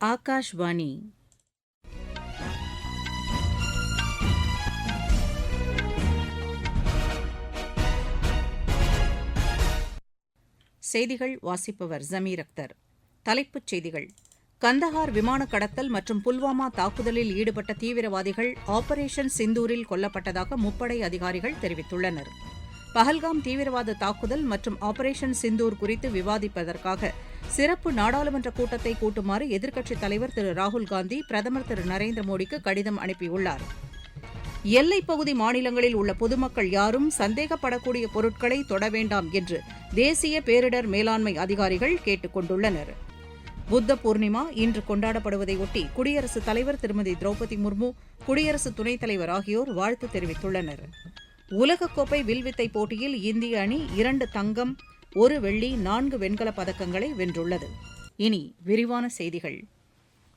ஆகாஷ்வாணி. செய்திகள் வாசிப்பவர் ஜமீர் அக்தர். தலைப்புச் செய்திகள். கந்தஹார் விமான கடத்தல் மற்றும் புல்வாமா தாக்குதலில் ஈடுபட்ட தீவிரவாதிகள் ஆபரேஷன் சிந்தூரில் கொல்லப்பட்டதாக முப்படை அதிகாரிகள் தெரிவித்துள்ளனர். பஹல்காம் தீவிரவாத தாக்குதல் மற்றும் ஆபரேஷன் சிந்தூர் குறித்து விவாதிப்பதற்காக சிறப்பு நாடாளுமன்ற கூட்டத்தை கூட்டுமாறு எதிர்க்கட்சித் தலைவர் திரு ராகுல்காந்தி பிரதமர் திரு நரேந்திர மோடிக்கு கடிதம் அனுப்பியுள்ளார். எல்லைப்பகுதி மாநிலங்களில் உள்ள பொதுமக்கள் யாரும் சந்தேகப்படக்கூடிய பொருட்களை தொட வேண்டாம் என்று தேசிய பேரிடர் மேலாண்மை அதிகாரிகள் கேட்டுக் கொண்டுள்ளனர். புத்த பூர்ணிமா இன்று கொண்டாடப்படுவதையொட்டி குடியரசுத் தலைவர் திருமதி திரௌபதி முர்மு குடியரசு துணைத் தலைவர் ஆகியோர் வாழ்த்து தெரிவித்துள்ளனர். உலகக்கோப்பை வில்வித்தை போட்டியில் இந்திய அணி இரண்டு தங்கம் ஒரு வெள்ளி நான்கு வெண்கலப் பதக்கங்களை வென்றுள்ளது. இனி விரிவான செய்திகள்.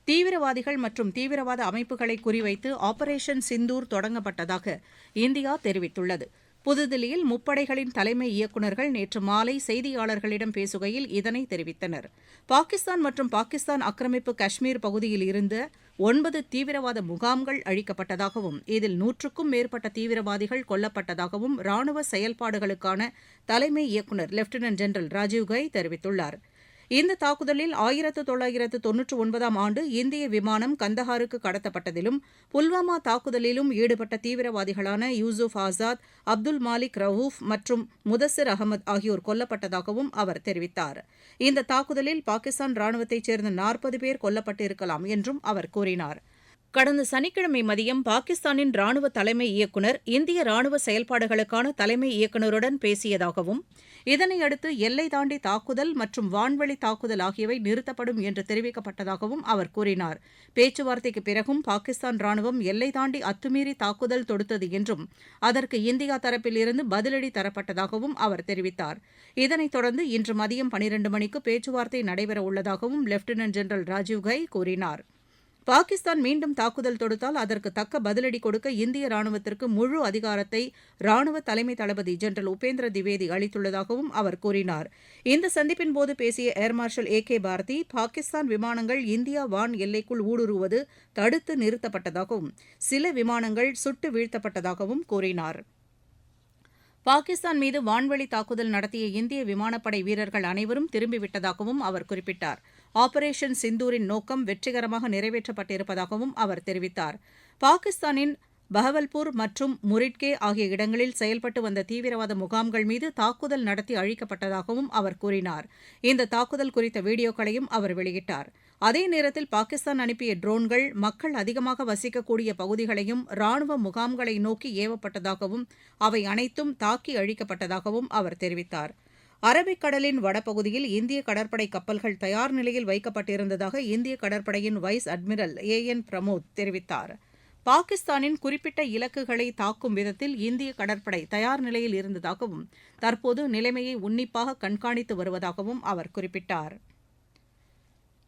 தீவிரவாதிகள் மற்றும் தீவிரவாத அமைப்புகளை குறிவைத்து ஆபரேஷன் சிந்தூர் தொடங்கப்பட்டதாக இந்தியா தெரிவித்துள்ளது. புதுதில்லியில் முப்படைகளின் தலைமை இயக்குநர்கள் நேற்று மாலை செய்தியாளர்களிடம் பேசுகையில் இதனை தெரிவித்தனர். பாகிஸ்தான் மற்றும் பாகிஸ்தான் ஆக்கிரமிப்பு காஷ்மீர் பகுதியில் இருந்த ஒன்பது தீவிரவாத முகாம்கள் அழிக்கப்பட்டதாகவும் இதில் நூற்றுக்கும் மேற்பட்ட தீவிரவாதிகள் கொல்லப்பட்டதாகவும் ராணுவ செயல்பாடுகளுக்கான தலைமை இயக்குநர் லெப்டினன்ட் ஜெனரல் ராஜீவ் கை தெரிவித்துள்ளார். இந்த தாக்குதலில் ஆயிரத்து தொள்ளாயிரத்து தொன்னூற்று ஒன்பதாம் ஆண்டு இந்திய விமானம் கந்தஹாருக்கு கடத்தப்பட்டதிலும் புல்வாமா தாக்குதலிலும் ஈடுபட்ட தீவிரவாதிகளான யூசுப் ஆசாத் அப்துல் மாலிக் ரவூஃப் மற்றும் முதசிர் அகமது ஆகியோர் கொல்லப்பட்டதாகவும் அவர் தெரிவித்தார். இந்த தாக்குதலில் பாகிஸ்தான் ராணுவத்தைச் சேர்ந்த நாற்பது பேர் கொல்லப்பட்டிருக்கலாம் என்றும் அவர் கூறினார். கடந்த சனிக்கிழமை மதியம் பாகிஸ்தானின் ராணுவ தலைமை இயக்குநர் இந்திய ராணுவ செயல்பாடுகளுக்கான தலைமை இயக்குநருடன் பேசியதாகவும் இதனையடுத்து எல்லை தாண்டி தாக்குதல் மற்றும் வான்வழி தாக்குதல் ஆகியவை நிறுத்தப்படும் என்று தெரிவிக்கப்பட்டதாகவும் அவர் கூறினார். பேச்சுவார்த்தைக்கு பிறகும் பாகிஸ்தான் ராணுவம் எல்லை தாண்டி அத்துமீறி தாக்குதல் தொடுத்தது என்றும் அதற்கு இந்தியா தரப்பிலிருந்து பதிலடி தரப்பட்டதாகவும் அவர் தெரிவித்தார். இதனைத் தொடர்ந்து இன்று மதியம் பனிரண்டு மணிக்கு பேச்சுவார்த்தை நடைபெறவுள்ளதாகவும் லெப்டினன்ட் ஜெனரல் ராஜீவ் கை கூறினார். பாகிஸ்தான் மீண்டும் தாக்குதல் தொடுத்தால் அதற்கு தக்க பதிலடி கொடுக்க இந்திய ராணுவத்திற்கு முழு அதிகாரத்தை ராணுவ தலைமை தளபதி ஜெனரல் உபேந்திர திவேதி அளித்துள்ளதாகவும் அவர் கூறினார். இந்த சந்திப்பின் போது பேசிய air marshal A K Bharti Pakistan விமானங்கள் இந்தியா வான் எல்லைக்குள் ஊடுருவது தடுத்து நிறுத்தப்பட்டதாகவும் சில விமானங்கள் சுட்டு வீழ்த்தப்பட்டதாகவும் கூறினார். பாகிஸ்தான் மீது வான்வழி தாக்குதல் நடத்திய இந்திய விமானப்படை வீரர்கள் அனைவரும் திரும்பிவிட்டதாகவும் அவர் குறிப்பிட்டார். ஆபரேஷன் சிந்தூரின் நோக்கம் வெற்றிகரமாக நிறைவேற்றப்பட்டிருப்பதாகவும் அவர் தெரிவித்தார். பாகிஸ்தானின் பஹவல்பூர் மற்றும் முரிட்கே ஆகிய இடங்களில் செயல்பட்டு வந்த தீவிரவாத முகாம்கள் மீது தாக்குதல் நடத்தி அழிக்கப்பட்டதாகவும் அவர் கூறினார். இந்த தாக்குதல் குறித்த வீடியோக்களையும் அவர் வெளியிட்டார். அதே நேரத்தில் பாகிஸ்தான் அனுப்பிய ட்ரோன்கள் மக்கள் அதிகமாக வசிக்கக்கூடிய பகுதிகளையும் ராணுவ முகாம்களை நோக்கி ஏவப்பட்டதாகவும் அவை அனைத்தும் தாக்கி அழிக்கப்பட்டதாகவும் அவர் தெரிவித்தார். அரபிக்கடலின் வடபகுதியில் இந்திய கடற்படை கப்பல்கள் தயார் நிலையில் வைக்கப்பட்டிருந்ததாக இந்திய கடற்படையின் vice admiral A N Pramod தெரிவித்தார். பாகிஸ்தானின் குறிப்பிட்ட இலக்குகளை தாக்கும் விதத்தில் இந்திய கடற்படை தயார் நிலையில் இருந்ததாகவும் தற்போது நிலைமையை உன்னிப்பாக கண்காணித்து வருவதாகவும் அவர் குறிப்பிட்டார்.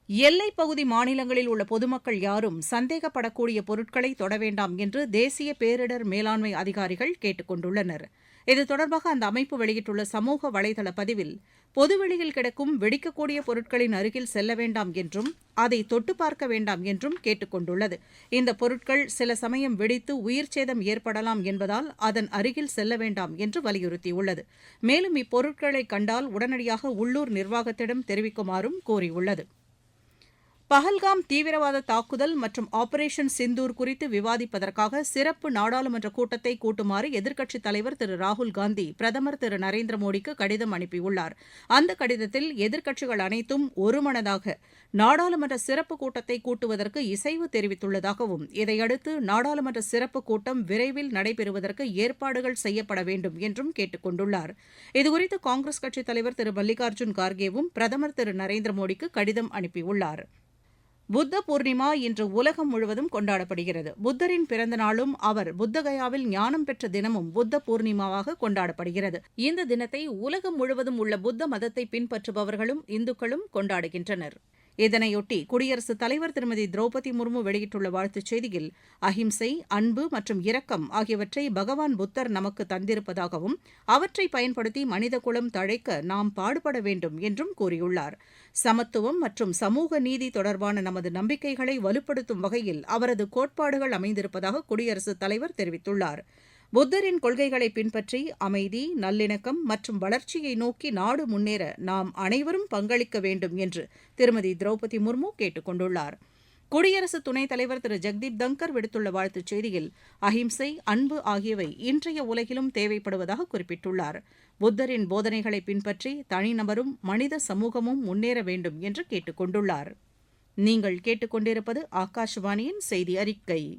எல்லைப் பகுதி மாநிலங்களில் உள்ள பொதுமக்கள் யாரும் சந்தேகப்படக்கூடிய பொருட்களை தொட வேண்டாம் என்று தேசிய பேரிடர் மேலாண்மை அதிகாரிகள் கேட்டுக் கொண்டுள்ளனா் இது தொடர்பாக அந்த அமைப்பு வெளியிட்டுள்ள சமூக வலைதள பதிவில் பொதுவெளியில் கிடக்கும் வெடிக்கக்கூடிய பொருட்களின் அருகில் செல்ல வேண்டாம் என்றும் அதை தொட்டு பார்க்க வேண்டாம் என்றும் கேட்டுக் கொண்டுள்ளது. இந்த பொருட்கள் சில சமயம் வெடித்து உயிர் சேதம் ஏற்படலாம் என்பதால் அதன் அருகில் செல்ல வேண்டாம் என்று வலியுறுத்தியுள்ளது. மேலும் இப்பொருட்களை கண்டால் உடனடியாக உள்ளூர் நிர்வாகத்திடம் தெரிவிக்குமாறும் கூறியுள்ளது பஹல்காம் தீவிரவாத தாக்குதல் மற்றும் ஆபரேஷன் சிந்தூர் குறித்து விவாதிப்பதற்காக சிறப்பு நாடாளுமன்ற கூட்டத்தை கூட்டுமாறு எதிர்க்கட்சித் தலைவர் திரு ராகுல்காந்தி பிரதமர் திரு நரேந்திர மோடிக்கு கடிதம் அனுப்பியுள்ளார். அந்த கடிதத்தில் எதிர்க்கட்சிகள் அனைத்தும் ஒருமனதாக நாடாளுமன்ற சிறப்பு கூட்டத்தை கூட்டுவதற்கு இசைவு தெரிவித்துள்ளதாகவும் இதையடுத்து நாடாளுமன்ற சிறப்பு கூட்டம் விரைவில் நடைபெறுவதற்கு ஏற்பாடுகள் செய்யப்பட வேண்டும் என்றும் கேட்டுக் கொண்டுள்ளார். இதுகுறித்து காங்கிரஸ் கட்சித் தலைவர் திரு மல்லிகார்ஜுன் கார்கேவும் பிரதமர் திரு நரேந்திர மோடிக்கு கடிதம் அனுப்பியுள்ளாா் புத்த பூர்ணிமா இன்று உலகம் முழுவதும் கொண்டாடப்படுகிறது. புத்தரின் பிறந்த நாளும் அவர் புத்தகயாவில் ஞானம் பெற்ற தினமும் புத்த பூர்ணிமாவாக கொண்டாடப்படுகிறது. இந்த தினத்தை உலகம் முழுவதும் உள்ள புத்த மதத்தை பின்பற்றுபவர்களும் இந்துக்களும் கொண்டாடுகின்றனர். இதனையொட்டி குடியரசுத் தலைவர் திருமதி திரௌபதி முர்மு வெளியிட்டுள்ள வாழ்த்துச் செய்தியில் அஹிம்சை அன்பு மற்றும் இரக்கம் ஆகியவற்றை பகவான் புத்தர் நமக்கு தந்திருப்பதாகவும் அவற்றை பயன்படுத்தி மனிதகுலம் தழைக்க நாம் பாடுபட வேண்டும் என்றும் கூறியுள்ளார். சமத்துவம் மற்றும் சமூக நீதி தொடர்பான நமது நம்பிக்கைகளை வலுப்படுத்தும் வகையில் அவரது கோட்பாடுகள் அமைந்திருப்பதாக குடியரசுத் தலைவர் தெரிவித்துள்ளார். புத்தரின் கொள்கைகளை பின்பற்றி அமைதி நல்லிணக்கம் மற்றும் வளர்ச்சியை நோக்கி நாடு முன்னேற நாம் அனைவரும் பங்களிக்க வேண்டும் என்று திருமதி திரௌபதி முர்மு கேட்டுக் கொண்டுள்ளார். குடியரசு துணைத் தலைவர் திரு. ஜெக்தீப் தங்கர் விடுத்துள்ள வாழ்த்துச் செய்தியில் அஹிம்சை அன்பு ஆகியவை இன்றைய உலகிலும் தேவைப்படுவதாக குறிப்பிட்டுள்ளார். புத்தரின் போதனைகளை பின்பற்றி தனிநபரும் மனித சமூகமும் முன்னேற வேண்டும் என்று கேட்டுக் கொண்டுள்ளார். நீங்கள் கேட்டுக்கொண்டிருப்பது ஆகாஷவாணியின் செய்தி அறிக்கை.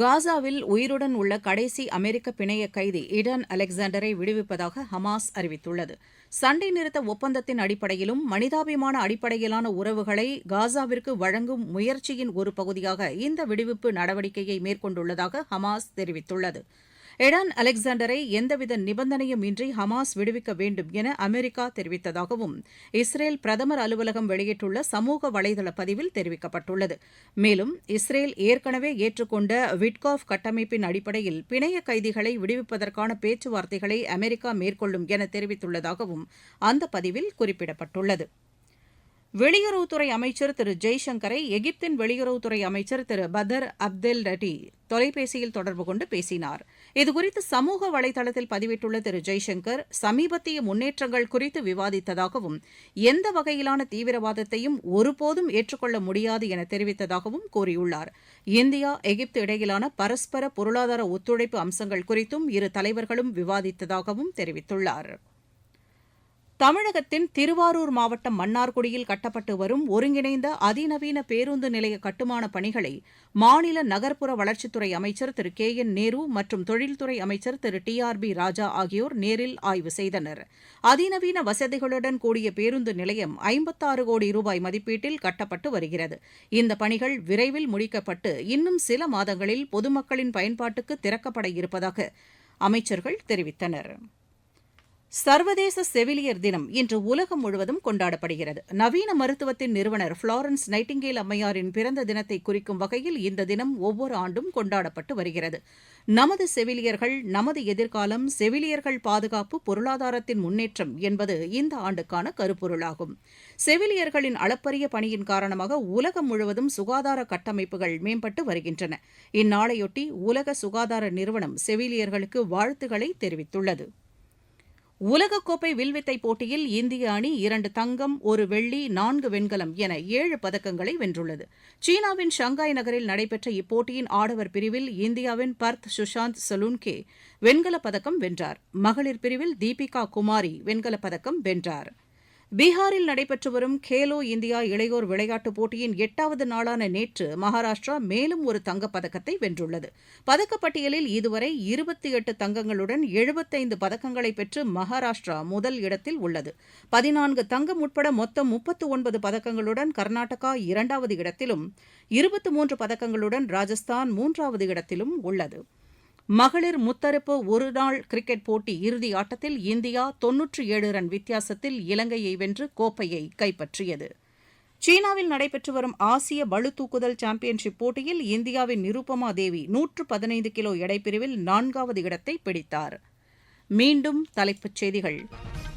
காசாவில் உயிருடன் உள்ள கடைசி அமெரிக்க பிணைய கைதி இடன் அலெக்சாண்டரை விடுவிப்பதாக ஹமாஸ் அறிவித்துள்ளது. சண்டை நிறுத்த ஒப்பந்தத்தின் அடிப்படையிலும் மனிதாபிமான அடிப்படையிலான உறவுகளை காசாவிற்கு வழங்கும் முயற்சியின் ஒரு பகுதியாக இந்த விடுவிப்பு நடவடிக்கையை மேற்கொண்டுள்ளதாக ஹமாஸ் தெரிவித்துள்ளது. எடான் அலெக்சாண்டரை எந்தவித நிபந்தனையும் இன்றி ஹமாஸ் விடுவிக்க வேண்டும் என அமெரிக்கா தெரிவித்ததாகவும் இஸ்ரேல் பிரதமர் அலுவலகம் வெளியிட்டுள்ள சமூக வலைதள பதிவில் தெரிவிக்கப்பட்டுள்ளது. மேலும் இஸ்ரேல் ஏற்கனவே ஏற்றுக்கொண்ட விட்காஃப் கட்டமைப்பின் அடிப்படையில் பிணைய கைதிகளை விடுவிப்பதற்கான பேச்சுவார்த்தைகளை அமெரிக்கா மேற்கொள்ளும் என தெரிவித்துள்ளதாகவும் அந்த பதிவில் குறிப்பிடப்பட்டுள்ளது. வெளியுறவுத்துறை அமைச்சர் திரு ஜெய்சங்கரை எகிப்தின் வெளியுறவுத்துறை அமைச்சர் திரு பதர் அப்தெல் ரட்டி தொலைபேசியில் தொடர்பு கொண்டு பேசினார். இதுகுறித்து சமூக வலைதளத்தில் பதிவிட்டுள்ள திரு. ஜெய்சங்கர் சமீபத்திய முன்னேற்றங்கள் குறித்து விவாதித்ததாகவும் எந்த வகையிலான தீவிரவாதத்தையும் ஒருபோதும் ஏற்றுக்கொள்ள முடியாது என தெரிவித்ததாகவும் கூறியுள்ளார். இந்தியா எகிப்து இடையிலான பரஸ்பர பொருளாதார ஒத்துழைப்பு அம்சங்கள் குறித்தும் இரு தலைவர்களும் விவாதித்ததாகவும் தெரிவித்துள்ளாா் தமிழகத்தின் திருவாரூர் மாவட்டம் மன்னார்குடியில் கட்டப்பட்டு வரும் ஒருங்கிணைந்த அதிநவீன பேருந்து நிலைய கட்டுமான பணிகளை மாநில நகர்ப்புற வளர்ச்சித்துறை அமைச்சர் திரு கே என் நேரு மற்றும் தொழில்துறை அமைச்சர் Thiru T R B Raja ஆகியோர் நேரில் ஆய்வு செய்தனர். அதிநவீன வசதிகளுடன் கூடிய பேருந்து நிலையம் ஐம்பத்தாறு கோடி ரூபாய் மதிப்பீட்டில் கட்டப்பட்டு வருகிறது. இந்த பணிகள் விரைவில் முடிக்கப்பட்டு இன்னும் சில மாதங்களில் பொதுமக்களின் பயன்பாட்டுக்கு திறக்கப்பட இருப்பதாக அமைச்சர்கள் தெரிவித்தனா் சர்வதேச செவிலியர் தினம் இன்று உலகம் முழுவதும் கொண்டாடப்படுகிறது. நவீன மருத்துவத்தின் நிறுவனர் ஃப்ளாரன்ஸ் நைட்டிங்கேல் அம்மையாரின் பிறந்த தினத்தை குறிக்கும் வகையில் இந்த தினம் ஒவ்வொரு ஆண்டும் கொண்டாடப்பட்டு வருகிறது. நமது செவிலியர்கள் நமது எதிர்காலம் செவிலியர்கள் பாதுகாப்பு பொருளாதாரத்தின் முன்னேற்றம் என்பது இந்த ஆண்டுக்கான கருப்பொருளாகும். செவிலியர்களின் அளப்பரிய பணியின் காரணமாக உலகம் முழுவதும் சுகாதார கட்டமைப்புகள் மேம்பட்டு வருகின்றன. இந்நாளையொட்டி உலக சுகாதார நிறுவனம் செவிலியர்களுக்கு வாழ்த்துக்களை தெரிவித்துள்ளது. உலகக்கோப்பை வில்வித்தை போட்டியில் இந்திய அணி இரண்டு தங்கம் ஒரு வெள்ளி நான்கு வெண்கலம் என ஏழு பதக்கங்களை வென்றுள்ளது. சீனாவின் ஷங்காய் நகரில் நடைபெற்ற இப்போட்டியின் ஆடவர் பிரிவில் இந்தியாவின் பர்த் சுஷாந்த் சலூன்கே வெண்கலப் பதக்கம் வென்றார். மகளிர் பிரிவில் தீபிகா குமாரி வெண்கலப் பதக்கம் வென்றாா் பீகாரில் நடைபெற்று வரும் கேலோ இந்தியா இளையோர் விளையாட்டுப் போட்டியின் எட்டாவது நாளான நேற்று மகாராஷ்டிரா மேலும் ஒரு தங்கப்பதக்கத்தை வென்றுள்ளது. பதக்கப்பட்டியலில் இதுவரை இருபத்தி எட்டு தங்கங்களுடன் எழுபத்தைந்து பதக்கங்களை பெற்று மகாராஷ்டிரா முதல் இடத்தில் உள்ளது. பதினான்கு தங்கம் உட்பட மொத்தம் முப்பத்து ஒன்பது பதக்கங்களுடன் கர்நாடகா இரண்டாவது இடத்திலும் இருபத்து மூன்று பதக்கங்களுடன் ராஜஸ்தான் மூன்றாவது இடத்திலும் உள்ளது. மகளிர் முத்தரப்பு ஒருநாள் கிரிக்கெட் போட்டி இறுதி ஆட்டத்தில் இந்தியா தொன்னூற்றி ஏழு ரன் வித்தியாசத்தில் இலங்கையை வென்று கோப்பையை கைப்பற்றியது. சீனாவில் நடைபெற்று வரும் ஆசிய பளுதூக்குதல் சாம்பியன்ஷிப் போட்டியில் இந்தியாவின் நிருபமா தேவி நூற்று பதினைந்து கிலோ எடைப்பிரிவில் நான்காவது இடத்தை பிடித்தார். மீண்டும் தலைப்புச் செய்திகள்.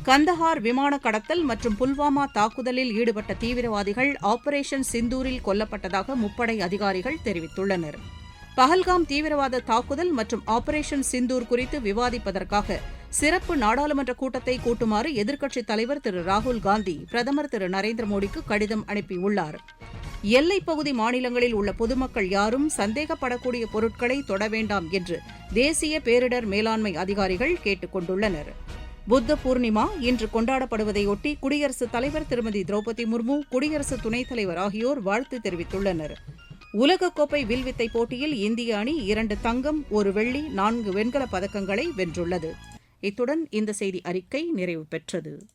கந்தஹார் விமான கடத்தல் மற்றும் புல்வாமா தாக்குதலில் ஈடுபட்ட தீவிரவாதிகள் ஆபரேஷன் சிந்தூரில் கொல்லப்பட்டதாக முப்படை அதிகாரிகள் தெரிவித்துள்ளனர். பஹல்காம் தீவிரவாத தாக்குதல் மற்றும் ஆபரேஷன் சிந்தூர் குறித்து விவாதிப்பதற்காக சிறப்பு நாடாளுமன்ற கூட்டத்தை கூட்டுமாறு எதிர்க்கட்சித் தலைவர் திரு ராகுல் காந்தி பிரதமர் திரு நரேந்திர மோடிக்கு கடிதம் அனுப்பியுள்ளார். எல்லைப் பகுதி மாநிலங்களில் உள்ள பொதுமக்கள் யாரும் சந்தேகப்படக்கூடிய பொருட்களை தொட வேண்டாம் என்று தேசிய பேரிடர் மேலாண்மை அதிகாரிகள் கேட்டுக் கொண்டுள்ளனர். புத்த பூர்ணிமா இன்று கொண்டாடப்படுவதையொட்டி குடியரசுத் தலைவர் திருமதி திரௌபதி முர்மு குடியரசு துணைத் தலைவர் ஆகியோர் வாழ்த்து தெரிவித்துள்ளனர். உலகக்கோப்பை வில்வித்தை போட்டியில் இந்திய அணி இரண்டு தங்கம் ஒரு வெள்ளி நான்கு வெண்கலப் பதக்கங்களை வென்றுள்ளது. இத்துடன் இந்த செய்தி அறிக்கை நிறைவு பெற்றது.